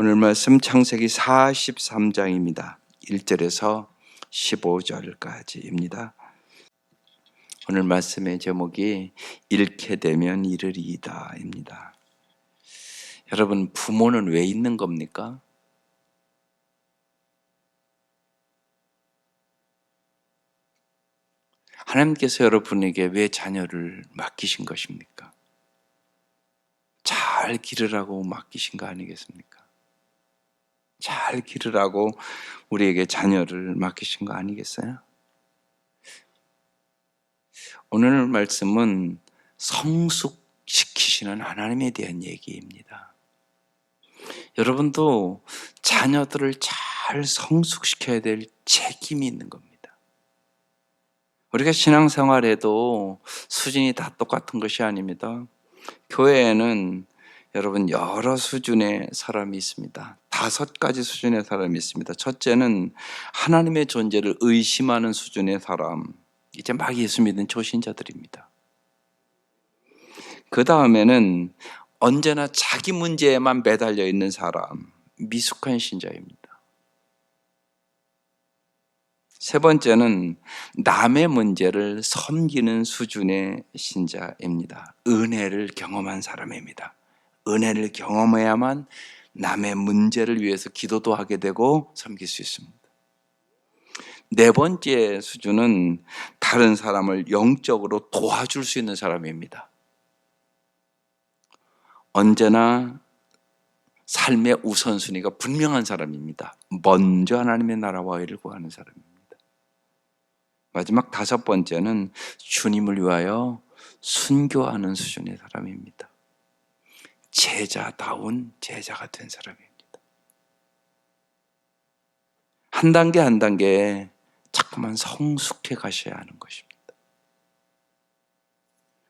오늘 말씀 창세기 43장입니다. 1절에서 15절까지입니다. 오늘 말씀의 제목이 잃게 되면 이르리이다입니다. 여러분 부모는 왜 있는 겁니까? 하나님께서 여러분에게 왜 자녀를 맡기신 것입니까? 잘 기르라고 맡기신 거 아니겠습니까? 잘 기르라고 우리에게 자녀를 맡기신 거 아니겠어요? 오늘 말씀은 성숙시키시는 하나님에 대한 얘기입니다. 여러분도 자녀들을 잘 성숙시켜야 될 책임이 있는 겁니다. 우리가 신앙생활에도 수준이 다 똑같은 것이 아닙니다. 교회에는 여러분 여러 수준의 사람이 있습니다. 다섯 가지 수준의 사람이 있습니다. 첫째는 하나님의 존재를 의심하는 수준의 사람. 이제 막 예수 믿는 초신자들입니다. 그 다음에는 언제나 자기 문제에만 매달려 있는 사람, 미숙한 신자입니다. 세 번째는 남의 문제를 섬기는 수준의 신자입니다. 은혜를 경험한 사람입니다. 은혜를 경험해야만 남의 문제를 위해서 기도도 하게 되고 섬길 수 있습니다. 네 번째 수준은 다른 사람을 영적으로 도와줄 수 있는 사람입니다. 언제나 삶의 우선순위가 분명한 사람입니다. 먼저 하나님의 나라와 의를 구하는 사람입니다. 마지막 다섯 번째는 주님을 위하여 순교하는 수준의 사람입니다. 제자다운 제자가 된 사람입니다. 한 단계 한 단계 자꾸만 성숙해 가셔야 하는 것입니다.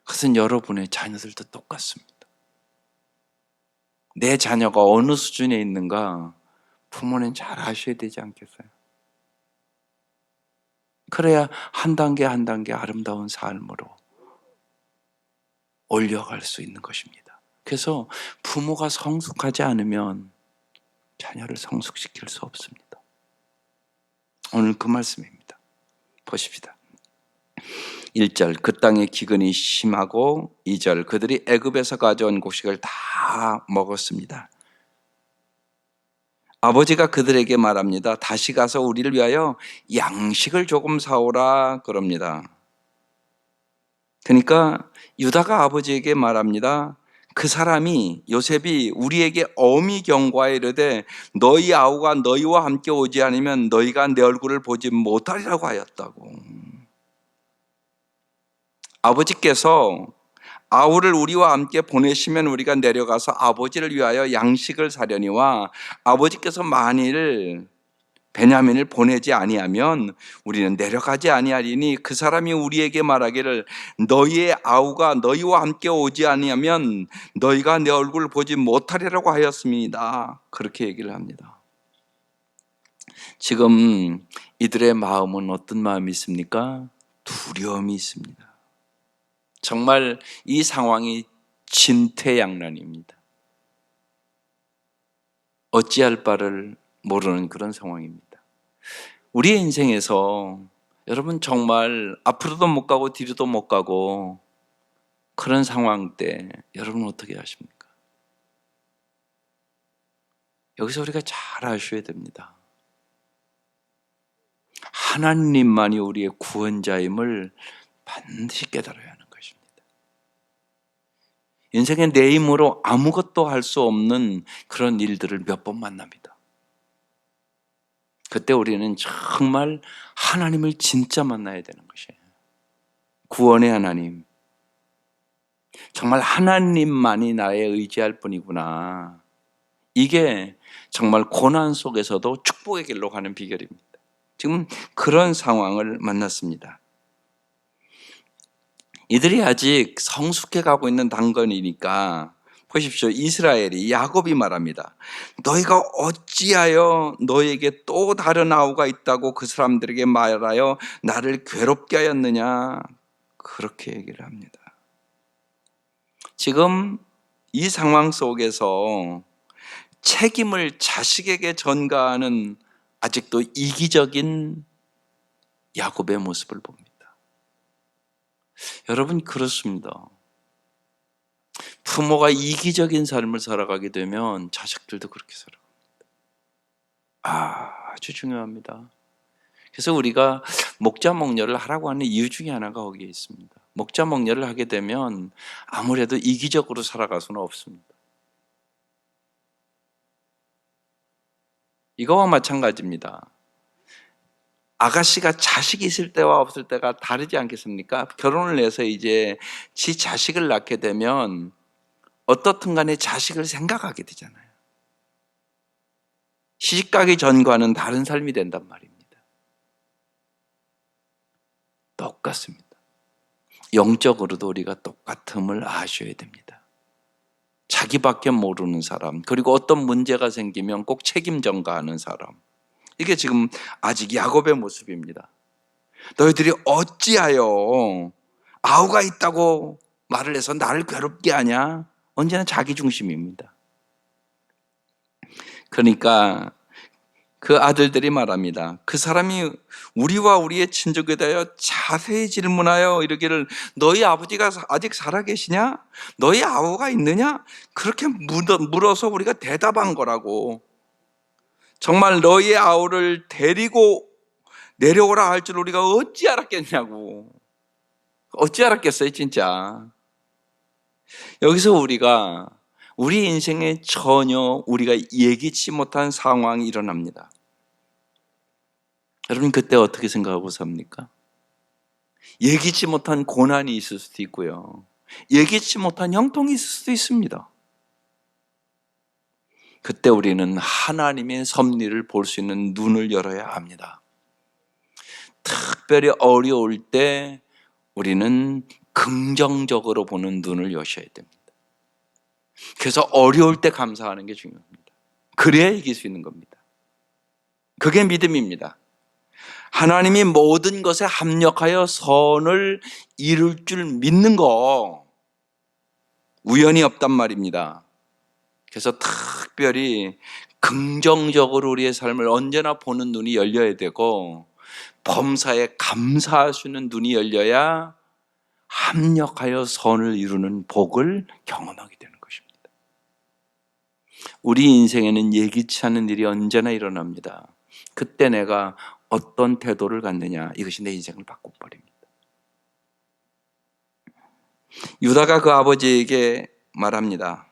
그것은 여러분의 자녀들도 똑같습니다. 내 자녀가 어느 수준에 있는가 부모는 잘 아셔야 되지 않겠어요? 그래야 한 단계 한 단계 아름다운 삶으로 올려갈 수 있는 것입니다. 그래서 부모가 성숙하지 않으면 자녀를 성숙시킬 수 없습니다. 오늘 그 말씀입니다. 보십시다. 1절 그 땅의 기근이 심하고 2절 그들이 애굽에서 가져온 곡식을 다 먹었습니다. 아버지가 그들에게 말합니다. 다시 가서 우리를 위하여 양식을 조금 사오라 그럽니다. 그러니까 유다가 아버지에게 말합니다. 그 사람이 요셉이 우리에게 어미 경과에 이르되 너희 아우가 너희와 함께 오지 않으면 너희가 내 얼굴을 보지 못하리라고 하였다고. 아버지께서 아우를 우리와 함께 보내시면 우리가 내려가서 아버지를 위하여 양식을 사려니와 아버지께서 만일 베냐민을 보내지 아니하면 우리는 내려가지 아니하리니 그 사람이 우리에게 말하기를 너희의 아우가 너희와 함께 오지 아니하면 너희가 내 얼굴을 보지 못하리라고 하였습니다. 그렇게 얘기를 합니다. 지금 이들의 마음은 어떤 마음이 있습니까? 두려움이 있습니다. 정말 이 상황이 진퇴양난입니다. 어찌할 바를 모르는 그런 상황입니다. 우리의 인생에서 여러분 정말 앞으로도 못 가고 뒤로도 못 가고 그런 상황 때 여러분 어떻게 하십니까? 여기서 우리가 잘 아셔야 됩니다. 하나님만이 우리의 구원자임을 반드시 깨달아야 하는 것입니다. 인생에 내 힘으로 아무것도 할 수 없는 그런 일들을 몇 번 만납니다. 그때 우리는 정말 하나님을 진짜 만나야 되는 것이에요. 구원의 하나님. 정말 하나님만이 나의 의지할 뿐이구나. 이게 정말 고난 속에서도 축복의 길로 가는 비결입니다. 지금 그런 상황을 만났습니다. 이들이 아직 성숙해 가고 있는 단건이니까 보십시오. 이스라엘이 야곱이 말합니다. 너희가 어찌하여 너에게 또 다른 아우가 있다고 그 사람들에게 말하여 나를 괴롭게 하였느냐? 그렇게 얘기를 합니다. 지금 이 상황 속에서 책임을 자식에게 전가하는 아직도 이기적인 야곱의 모습을 봅니다. 여러분 그렇습니다. 부모가 이기적인 삶을 살아가게 되면 자식들도 그렇게 살아갑니다. 아주 중요합니다. 그래서 우리가 목자 목녀를 하라고 하는 이유 중에 하나가 거기에 있습니다. 목자 목녀를 하게 되면 아무래도 이기적으로 살아갈 수는 없습니다. 이거와 마찬가지입니다. 아가씨가 자식이 있을 때와 없을 때가 다르지 않겠습니까? 결혼을 해서 이제 지 자식을 낳게 되면 어떻든 간에 자식을 생각하게 되잖아요. 시집가기 전과는 다른 삶이 된단 말입니다. 똑같습니다. 영적으로도 우리가 똑같음을 아셔야 됩니다. 자기밖에 모르는 사람, 그리고 어떤 문제가 생기면 꼭 책임 전가하는 사람. 이게 지금 아직 야곱의 모습입니다. 너희들이 어찌하여 아우가 있다고 말을 해서 나를 괴롭게 하냐? 언제나 자기 중심입니다. 그러니까 그 아들들이 말합니다. 그 사람이 우리와 우리의 친족에 대하여 자세히 질문하여 이르기를 너희 아버지가 아직 살아계시냐? 너희 아우가 있느냐? 그렇게 물어서 우리가 대답한 거라고. 정말 너희의 아우를 데리고 내려오라 할 줄 우리가 어찌 알았겠냐고. 어찌 알았겠어요, 진짜. 여기서 우리가 우리 인생에 전혀 우리가 예기치 못한 상황이 일어납니다. 여러분 그때 어떻게 생각하고 삽니까? 예기치 못한 고난이 있을 수도 있고요. 예기치 못한 형통이 있을 수도 있습니다. 그때 우리는 하나님의 섭리를 볼 수 있는 눈을 열어야 합니다. 특별히 어려울 때 우리는 긍정적으로 보는 눈을 여셔야 됩니다. 그래서 어려울 때 감사하는 게 중요합니다. 그래야 이길 수 있는 겁니다. 그게 믿음입니다. 하나님이 모든 것에 합력하여 선을 이룰 줄 믿는 거 우연이 없단 말입니다. 그래서 특별히 긍정적으로 우리의 삶을 언제나 보는 눈이 열려야 되고 범사에 감사할 수 있는 눈이 열려야 합력하여 선을 이루는 복을 경험하게 되는 것입니다. 우리 인생에는 예기치 않은 일이 언제나 일어납니다. 그때 내가 어떤 태도를 갖느냐 이것이 내 인생을 바꿔버립니다. 유다가 그 아버지에게 말합니다.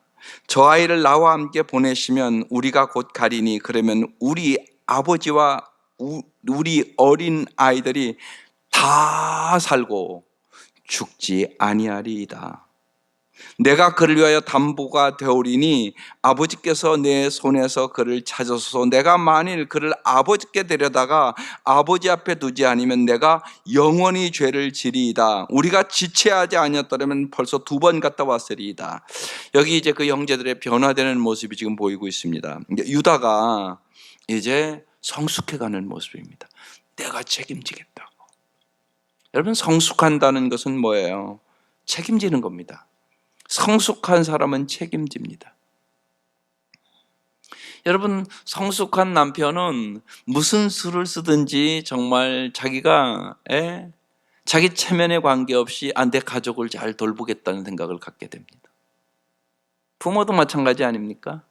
저 아이를 나와 함께 보내시면 우리가 곧 가리니 그러면 우리 아버지와 우리 어린 아이들이 다 살고 죽지 아니하리이다. 내가 그를 위하여 담보가 되오리니 아버지께서 내 손에서 그를 찾아서 내가 만일 그를 아버지께 데려다가 아버지 앞에 두지 않으면 내가 영원히 죄를 지리이다. 우리가 지체하지 아니었더라면 벌써 두 번 갔다 왔으리이다. 여기 이제 그 형제들의 변화되는 모습이 지금 보이고 있습니다. 유다가 이제 성숙해가는 모습입니다. 내가 책임지겠다고. 여러분 성숙한다는 것은 뭐예요? 책임지는 겁니다. 성숙한 사람은 책임집니다. 여러분, 성숙한 남편은 무슨 수를 쓰든지 정말 자기가 에? 예? 자기 체면에 관계없이 아, 내 가족을 잘 돌보겠다는 생각을 갖게 됩니다. 부모도 마찬가지 아닙니까?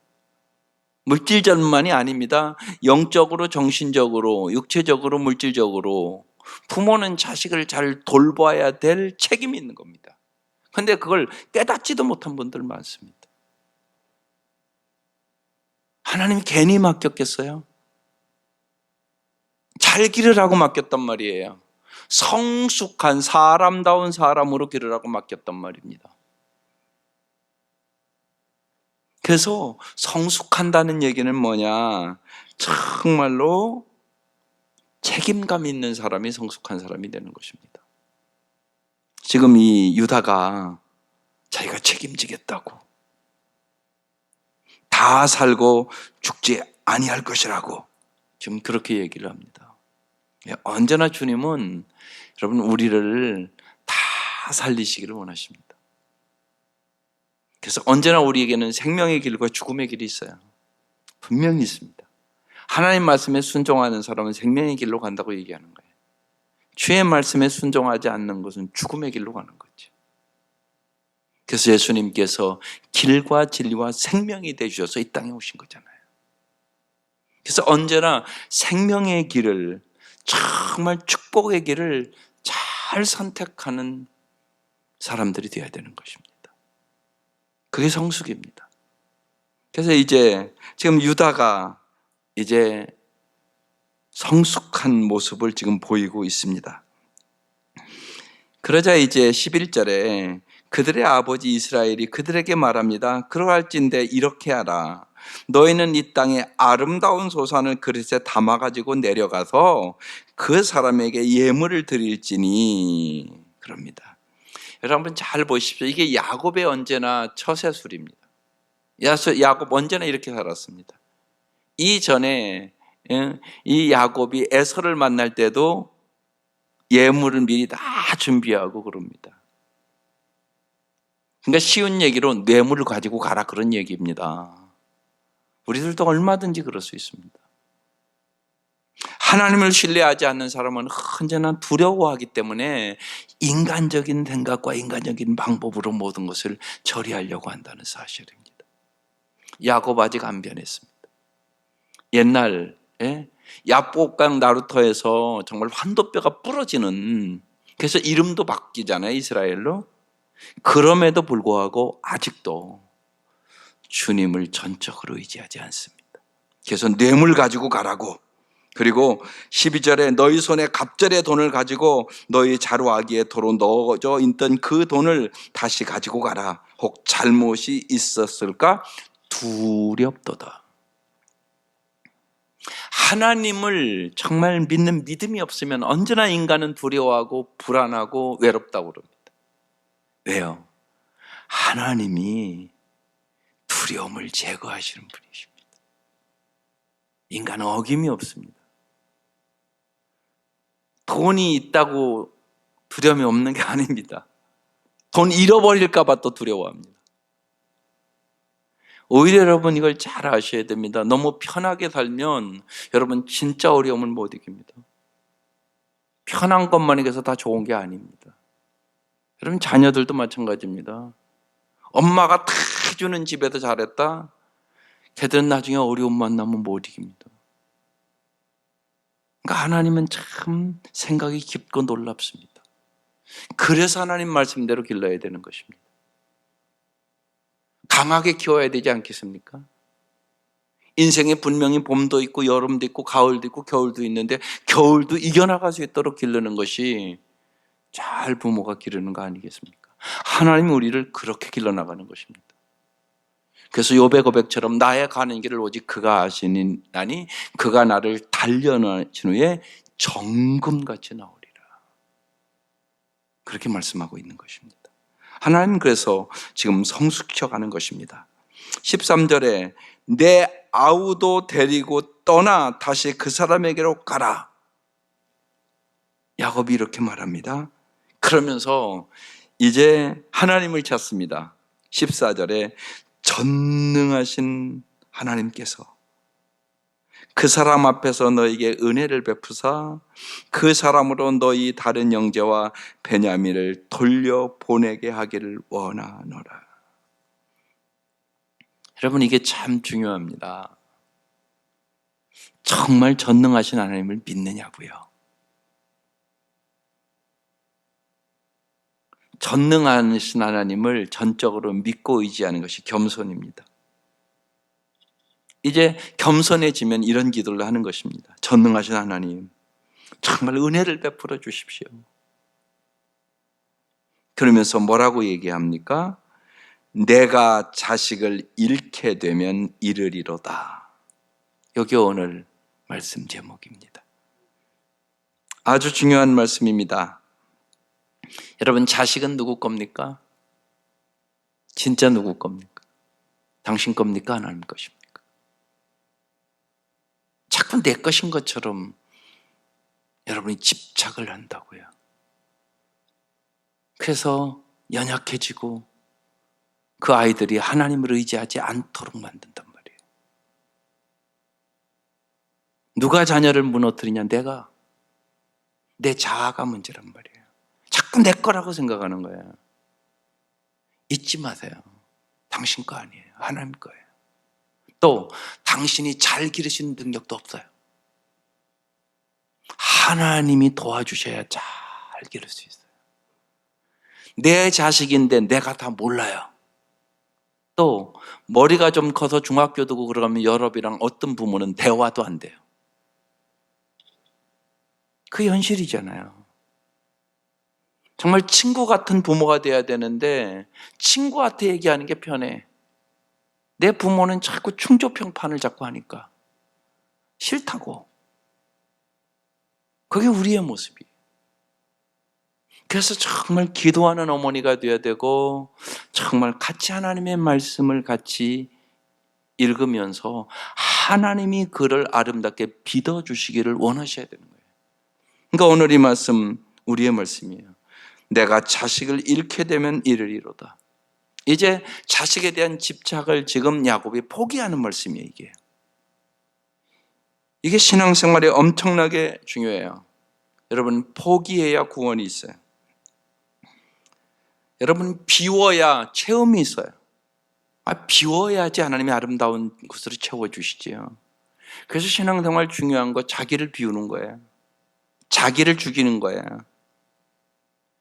물질전만이 아닙니다. 영적으로, 정신적으로, 육체적으로, 물질적으로 부모는 자식을 잘 돌봐야 될 책임이 있는 겁니다. 근데 그걸 깨닫지도 못한 분들 많습니다. 하나님 괜히 맡겼겠어요? 잘 기르라고 맡겼단 말이에요. 성숙한 사람다운 사람으로 기르라고 맡겼단 말입니다. 그래서 성숙한다는 얘기는 뭐냐? 정말로 책임감 있는 사람이 성숙한 사람이 되는 것입니다. 지금 이 유다가 자기가 책임지겠다고 다 살고 죽지 아니할 것이라고 지금 그렇게 얘기를 합니다. 예, 언제나 주님은 여러분 우리를 다 살리시기를 원하십니다. 그래서 언제나 우리에게는 생명의 길과 죽음의 길이 있어요. 분명히 있습니다. 하나님 말씀에 순종하는 사람은 생명의 길로 간다고 얘기하는 거예요. 주의 말씀에 순종하지 않는 것은 죽음의 길로 가는 거죠. 그래서 예수님께서 길과 진리와 생명이 되주셔서 이 땅에 오신 거잖아요. 그래서 언제나 생명의 길을 정말 축복의 길을 잘 선택하는 사람들이 되어야 되는 것입니다. 그게 성숙입니다. 그래서 이제 지금 유다가 이제 성숙한 모습을 지금 보이고 있습니다. 그러자 이제 11절에 그들의 아버지 이스라엘이 그들에게 말합니다. 그러할진대 이렇게 하라. 너희는 이 땅에 아름다운 소산을 그릇에 담아가지고 내려가서 그 사람에게 예물을 드릴지니 그럽니다. 여러분 잘 보십시오. 이게 야곱의 언제나 처세술입니다. 야곱 언제나 이렇게 살았습니다. 이전에 예, 이 야곱이 에서를 만날 때도 예물을 미리 다 준비하고 그럽니다. 그러니까 쉬운 얘기로 뇌물을 가지고 가라 그런 얘기입니다. 우리들도 얼마든지 그럴 수 있습니다. 하나님을 신뢰하지 않는 사람은 언제나 두려워하기 때문에 인간적인 생각과 인간적인 방법으로 모든 것을 처리하려고 한다는 사실입니다. 야곱 아직 안 변했습니다. 옛날 야복강 나루터에서 정말 환도뼈가 부러지는 그래서 이름도 바뀌잖아요 이스라엘로 그럼에도 불구하고 아직도 주님을 전적으로 의지하지 않습니다. 그래서 뇌물 가지고 가라고 그리고 12절에 너희 손에 갑절의 돈을 가지고 너희 자루아기에 도로 넣어져 있던 그 돈을 다시 가지고 가라. 혹 잘못이 있었을까 두렵도다. 하나님을 정말 믿는 믿음이 없으면 언제나 인간은 두려워하고 불안하고 외롭다고 그럽니다. 왜요? 하나님이 두려움을 제거하시는 분이십니다. 인간은 어김이 없습니다. 돈이 있다고 두려움이 없는 게 아닙니다. 돈 잃어버릴까봐 또 두려워합니다. 오히려 여러분 이걸 잘 아셔야 됩니다. 너무 편하게 살면 여러분 진짜 어려움을 못 이깁니다. 편한 것만 해서 다 좋은 게 아닙니다. 여러분 자녀들도 마찬가지입니다. 엄마가 다 해주는 집에서 잘했다. 걔들은 나중에 어려움 만나면 못 이깁니다. 그러니까 하나님은 참 생각이 깊고 놀랍습니다. 그래서 하나님 말씀대로 길러야 되는 것입니다. 강하게 키워야 되지 않겠습니까? 인생에 분명히 봄도 있고 여름도 있고 가을도 있고 겨울도 있는데 겨울도 이겨나갈 수 있도록 기르는 것이 잘 부모가 기르는 거 아니겠습니까? 하나님이 우리를 그렇게 길러나가는 것입니다. 그래서 요배 고백처럼 나의 가는 길을 오직 그가 아시니 그가 나를 단련하신 후에 정금같이 나오리라. 그렇게 말씀하고 있는 것입니다. 하나님 그래서 지금 성숙혀 가는 것입니다. 13절에 내 아우도 데리고 떠나 다시 그 사람에게로 가라. 야곱이 이렇게 말합니다. 그러면서 이제 하나님을 찾습니다. 14절에 전능하신 하나님께서 그 사람 앞에서 너에게 은혜를 베푸사 그 사람으로 너희 다른 형제와 베냐민을 돌려 보내게 하기를 원하노라. 여러분 이게 참 중요합니다. 정말 전능하신 하나님을 믿느냐고요. 전능하신 하나님을 전적으로 믿고 의지하는 것이 겸손입니다. 이제 겸손해지면 이런 기도를 하는 것입니다. 전능하신 하나님, 정말 은혜를 베풀어 주십시오. 그러면서 뭐라고 얘기합니까? 내가 자식을 잃게 되면 이르리로다. 여기 오늘 말씀 제목입니다. 아주 중요한 말씀입니다. 여러분, 자식은 누구 겁니까? 진짜 누구 겁니까? 당신 겁니까? 하나님 것입니까? 자꾸 내 것인 것처럼 여러분이 집착을 한다고요. 그래서 연약해지고 그 아이들이 하나님을 의지하지 않도록 만든단 말이에요. 누가 자녀를 무너뜨리냐? 내가. 내 자아가 문제란 말이에요. 자꾸 내 거라고 생각하는 거예요. 잊지 마세요. 당신 거 아니에요. 하나님 거예요. 또 당신이 잘 기르시는 능력도 없어요. 하나님이 도와주셔야 잘 기를 수 있어요. 내 자식인데 내가 다 몰라요. 또 머리가 좀 커서 중학교 두고 그러면 여러분이랑 어떤 부모는 대화도 안 돼요. 그 현실이잖아요. 정말 친구 같은 부모가 돼야 되는데 친구한테 얘기하는 게 편해. 내 부모는 자꾸 충조평판을 자꾸 하니까 싫다고. 그게 우리의 모습이. 그래서 정말 기도하는 어머니가 되어야 되고 정말 같이 하나님의 말씀을 같이 읽으면서 하나님이 그를 아름답게 빚어 주시기를 원하셔야 되는 거예요. 그러니까 오늘 이 말씀 우리의 말씀이에요. 내가 자식을 잃게 되면 이르리로다. 이제 자식에 대한 집착을 지금 야곱이 포기하는 말씀이에요, 이게. 이게 신앙생활에 엄청나게 중요해요. 여러분, 포기해야 구원이 있어요. 여러분, 비워야 체험이 있어요. 아, 비워야지 하나님이 아름다운 것으로 채워주시지요. 그래서 신앙생활 중요한 거 자기를 비우는 거예요. 자기를 죽이는 거예요.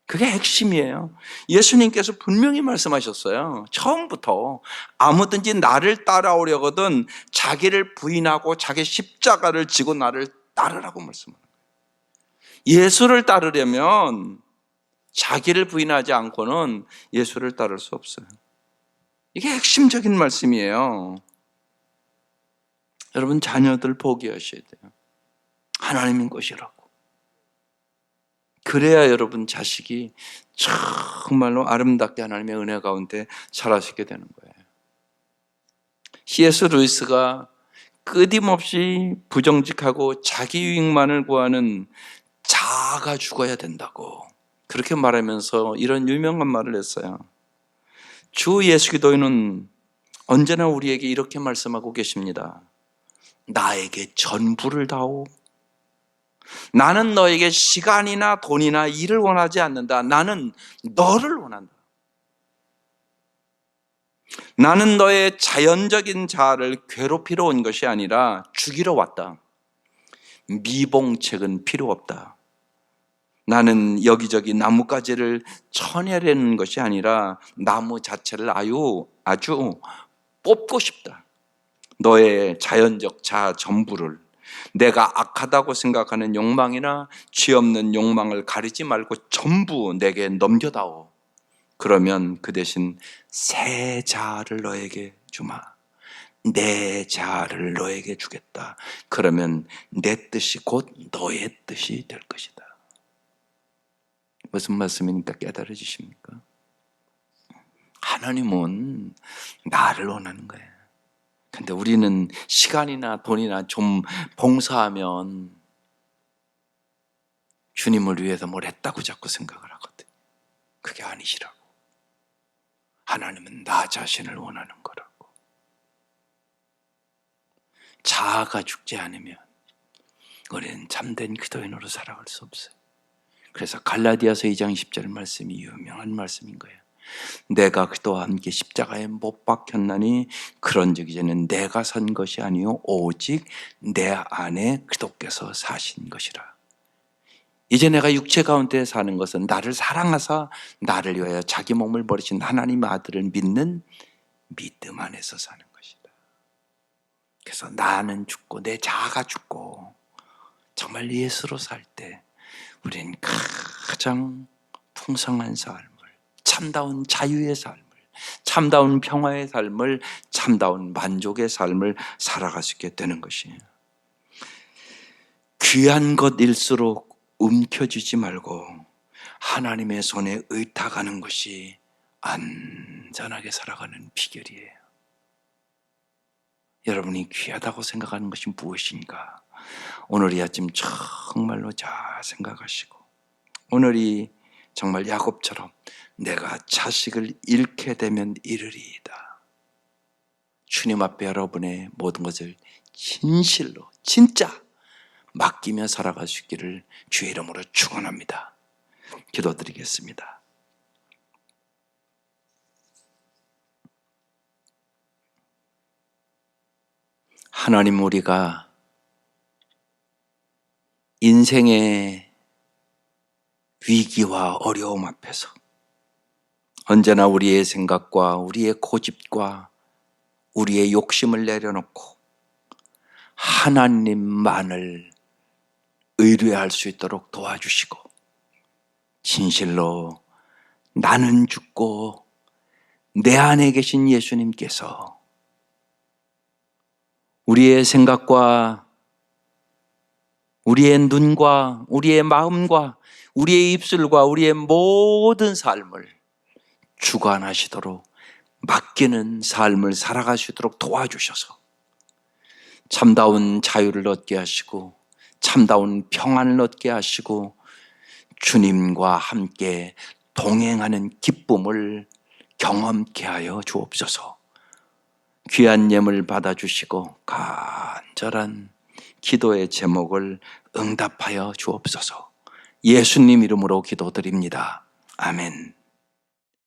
그게 핵심이에요. 예수님께서 분명히 말씀하셨어요. 처음부터 아무든지 나를 따라오려거든 자기를 부인하고 자기 십자가를 지고 나를 따르라고 말씀하는 거예요. 예수를 따르려면 자기를 부인하지 않고는 예수를 따를 수 없어요. 이게 핵심적인 말씀이에요. 여러분 자녀들 포기하셔야 돼요. 하나님인 것이라고. 그래야 여러분 자식이 정말로 아름답게 하나님의 은혜 가운데 자라시게 되는 거예요. C.S. 루이스가 끊임없이 부정직하고 자기 유익만을 구하는 자아가 죽어야 된다고 그렇게 말하면서 이런 유명한 말을 했어요. 주 예수 기도인은 언제나 우리에게 이렇게 말씀하고 계십니다. 나에게 전부를 다오. 나는 너에게 시간이나 돈이나 일을 원하지 않는다. 나는 너를 원한다. 나는 너의 자연적인 자아를 괴롭히러 온 것이 아니라 죽이러 왔다. 미봉책은 필요 없다. 나는 여기저기 나뭇가지를 쳐내려는 것이 아니라 나무 자체를 아유, 아주 뽑고 싶다. 너의 자연적 자아 전부를 내가 악하다고 생각하는 욕망이나 죄 없는 욕망을 가리지 말고 전부 내게 넘겨다오. 그러면 그 대신 새 자아를 너에게 주마. 내 자아를 너에게 주겠다. 그러면 내 뜻이 곧 너의 뜻이 될 것이다. 무슨 말씀이니까 깨달아지십니까? 하나님은 나를 원하는 거예요. 근데 우리는 시간이나 돈이나 좀 봉사하면 주님을 위해서 뭘 했다고 자꾸 생각을 하거든. 그게 아니시라고. 하나님은 나 자신을 원하는 거라고. 자아가 죽지 않으면 우리는 참된 기도인으로 살아갈 수 없어요. 그래서 갈라디아서 2장 10절 말씀이 유명한 말씀인 거예요. 내가 그와 함께 십자가에 못 박혔나니 그런즉 이제는 내가 산 것이 아니요 오직 내 안에 그도께서 사신 것이라. 이제 내가 육체 가운데 사는 것은 나를 사랑하사 나를 위하여 자기 몸을 버리신 하나님 아들을 믿는 믿음 안에서 사는 것이다. 그래서 나는 죽고 내 자아가 죽고 정말 예수로 살 때 우리는 가장 풍성한 삶 참다운 자유의 삶을, 참다운 평화의 삶을, 참다운 만족의 삶을 살아갈 수 있게 되는 것이에요. 귀한 것일수록 움켜쥐지 말고 하나님의 손에 의탁하는 것이 안전하게 살아가는 비결이에요. 여러분이 귀하다고 생각하는 것이 무엇인가? 오늘 이 아침 정말로 잘 생각하시고 오늘이 정말 야곱처럼 내가 자식을 잃게 되면 이르리이다. 주님 앞에 여러분의 모든 것을 진실로, 진짜 맡기며 살아갈 수 있기를 주의 이름으로 축원합니다. 기도드리겠습니다. 하나님 우리가 인생의 위기와 어려움 앞에서 언제나 우리의 생각과 우리의 고집과 우리의 욕심을 내려놓고 하나님만을 의뢰할 수 있도록 도와주시고 진실로 나는 죽고 내 안에 계신 예수님께서 우리의 생각과 우리의 눈과 우리의 마음과 우리의 입술과 우리의 모든 삶을 주관하시도록 맡기는 삶을 있도록 도와주셔서 참다운 자유를 얻게 하시고 참다운 평안을 얻게 하시고 주님과 함께 동행하는 기쁨을 경험케 하여 주옵소서. 귀한 예물 받아주시고 간절한 기도의 제목을 응답하여 주옵소서. 예수님 이름으로 기도드립니다. 아멘.